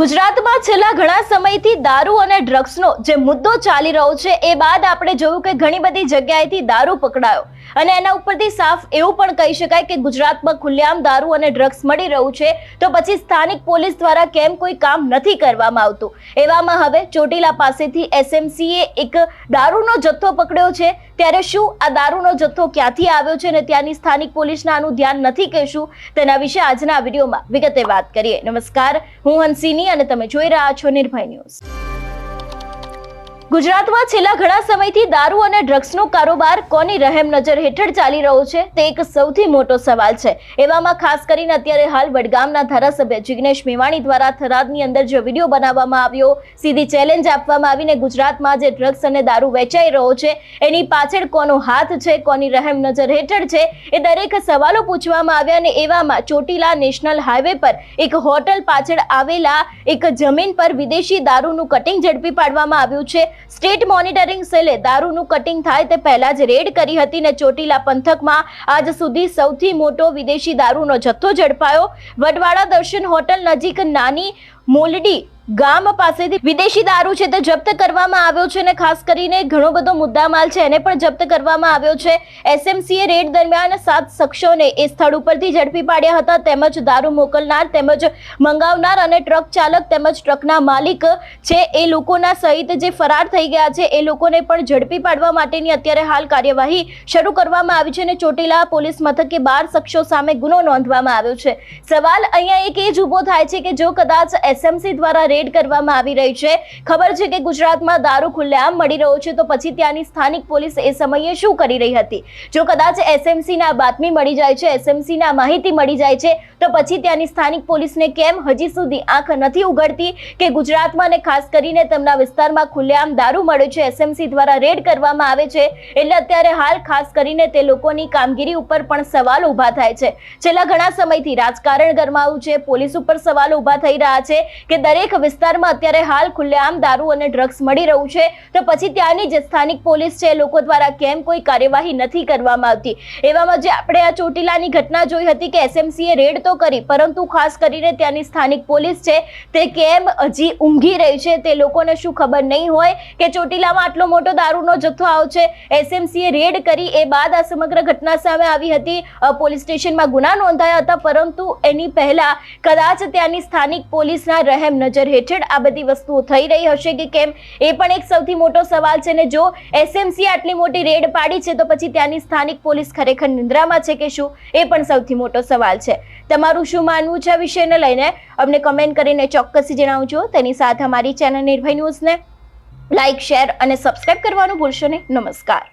ગુજરાતમાં છેલ્લા ઘણા સમયથી દારૂ અને ડ્રગ્સનો જે મુદ્દો ચાલી રહ્યો છે, એ બાદ આપણે જોયું કે ઘણી બધી જગ્યાએથી દારૂ પકડાયો. અને એના ઉપરથી સાફ એવું પણ કહી શકાય કે ગુજરાતમાં ખુલ્લેઆમ દારૂ અને ડ્રગ્સ મળી રહ્યું છે, તો પછી સ્થાનિક પોલીસ દ્વારા કેમ કોઈ કામ નથી કરવામાં આવતું? એવામાં હવે ચોટીલા પાસેથી એસએમસીએ એક દારૂનો જથ્થો પકડ્યો છે. ત્યારે શું આ દારૂનો જથ્થો ક્યાંથી આવ્યો છે અને ત્યાંની સ્થાનિક પોલીસના આનું ધ્યાન નથી કહેશું? તેના વિશે આજના વિડીયોમાં વિગતે વાત કરીએ. નમસ્કાર, હું હંસિની અને તમે જોઈ રહ્યા છો નિર્ભય ન્યૂઝ. ગુજરાતમાં છેલ્લા ઘણા સમયથી દારૂ અને ડ્રગ્સનો કારોબાર કોની રહેમ નજર હેઠળ ચાલી રહ્યો છે તે એક સૌથી મોટો સવાલ છે. એવામાં ખાસ કરીને અત્યારે હાલ વડગામના ધારાસભ્ય જિગ્નેશ મેવાણી દ્વારા થરાદની અંદર જે વીડિયો બનાવવામાં આવ્યો, સીધી ચેલેન્જ આપવામાં આવીને ગુજરાતમાં જે ડ્રગ્સ અને દારૂ વેચાઈ રહ્યો છે, એની પાછળ કોનો હાથ છે, કોની રહેમ નજર હેઠળ છે, એ દરેક સવાલો પૂછવામાં આવ્યા અને એવામાં ચોટીલા નેશનલ હાઈવે પર એક હોટલ પાછળ આવેલા એક જમીન પર વિદેશી દારૂનું કટિંગ ઝડપી પાડવામાં આવ્યું છે. સ્ટેટ મોનિટરિંગ સેલે દારૂનું કટિંગ થાય તે પહેલા જ રેડ કરી હતી ને ચોટીલા પંથકમાં આજ સુધી સૌથી મોટો વિદેશી દારૂનો જથ્થો ઝડપાયો. વડવાડા દર્શન હોટલ નજીક નાની મોલડી ગામ પાસેથી વિદેશી દારૂ છે તે જપ્ત કરવામાં આવ્યો છે અને ખાસ કરીને ઘણો બધો મુદ્દામાલ છે એને પણ જપ્ત કરવામાં આવ્યો છે. એસએમસીએ રેડ દરમિયાન સાત શખ્સોને એ સ્થળ ઉપરથી ઝડપી પાડ્યા હતા. તેમજ દારૂ મોકલનાર, તેમજ મંગાવનાર અને ટ્રક ચાલક તેમજ ટ્રકના માલિક છે એ લોકોના સહિત જે ફરાર થઈ ગયા છે એ લોકોને પણ ઝડપી પાડવા માટેની અત્યારે હાલ કાર્યવાહી શરૂ કરવામાં આવી છે અને ચોટીલા પોલીસ મથકે બાર શખ્સો સામે ગુનો નોંધવામાં આવ્યો છે. સવાલ અહીંયા એક એ જ ઊભો થાય છે કે જો કદાચ એસએમસી દ્વારા રેડ કરવામાં આવી રહી છે. ખબર છે કે ગુજરાતમાં દારૂ ખુલ્લેઆમ મળી રહ્યો છે, તો પછી ત્યાંની સ્થાનિક પોલીસ એ સમયે શું કરી રહી હતી? જો કદાચ એસએમસીના બાતમી મળી જાય છે એસએમસીના માહિતી મળી જાય છે, તો પછી ત્યાંની સ્થાનિક પોલીસને કેમ હજી સુધી આંખ નથી ઉઘડતી કે ગુજરાતમાં અને ખાસ કરીને તેમના વિસ્તારમાં ખુલ્લેઆમ દારૂ મળે છે એસએમસી દ્વારા રેડ કરવામાં આવે છે? એટલે અત્યારે હાલ ખાસ કરીને તે લોકોની કામગીરી ઉપર પણ સવાલ ઊભા થાય છે. છેલ્લા ઘણા સમયથી રાજકારણ ગરમાવું છે, પોલીસ ઉપર સવાલ ઊભા થઈ રહ્યા છે. કે દરેક વિસ્તારમાં અત્યારે હાલ ખુલ્લેઆમ દારૂ અને ડ્રગ્સ મળી રહ્યું છે. તો પછી ત્યાંની જે સ્થાનિક પોલીસ છે લોકો દ્વારા કેમ કોઈ કાર્યવાહી નથી કરવામાં આવતી? એવામાં જે આપણે આ ચોટીલાની ઘટના જોઈ હતી કે એસએમસીએ રેડ તો કરી, પરંતુ ખાસ કરીને ત્યાંની સ્થાનિક પોલીસ છે, તે કેમ હજી ઊંઘી રહી છે, તે લોકોને શું ખબર નહીં હોય કે ચોટીલામાં આટલો મોટો દારૂનો જથ્થો આવ્યો છે. એસએમસીએ રેડ કરી, એ બાદ આ સમગ્ર ઘટના સામે આવી હતી. પોલીસ સ્ટેશનમાં ગુના નોંધાયા હતા, પરંતુ એની પહેલા કદાચ ત્યાંની સ્થાનિક પોલીસના રહેમ નજર હેઠળ આ બધી વસ્તુઓ થઈ રહી હશે કે કેમ? એ પણ એક સૌથી મોટો સવાલ છે ને જો એસએમસી આટલી મોટી રેડ પાડી છે તો પછી ત્યાંની સ્થાનિક પોલીસ ખરેખર નિંદ્રામાં છે કે શું? એ પણ સૌથી મોટો સવાલ છે. તમારું શું માનવું છે આ વિષયને લઈને? અમને કમેન્ટ કરીને ચોક્કસથી જણાવજો. તેની સાથે અમારી ચેનલ નિર્ભય ન્યૂઝને લાઇક શેર અને સબસ્ક્રાઇબ કરવાનું ભૂલશો નહીં. નમસ્કાર.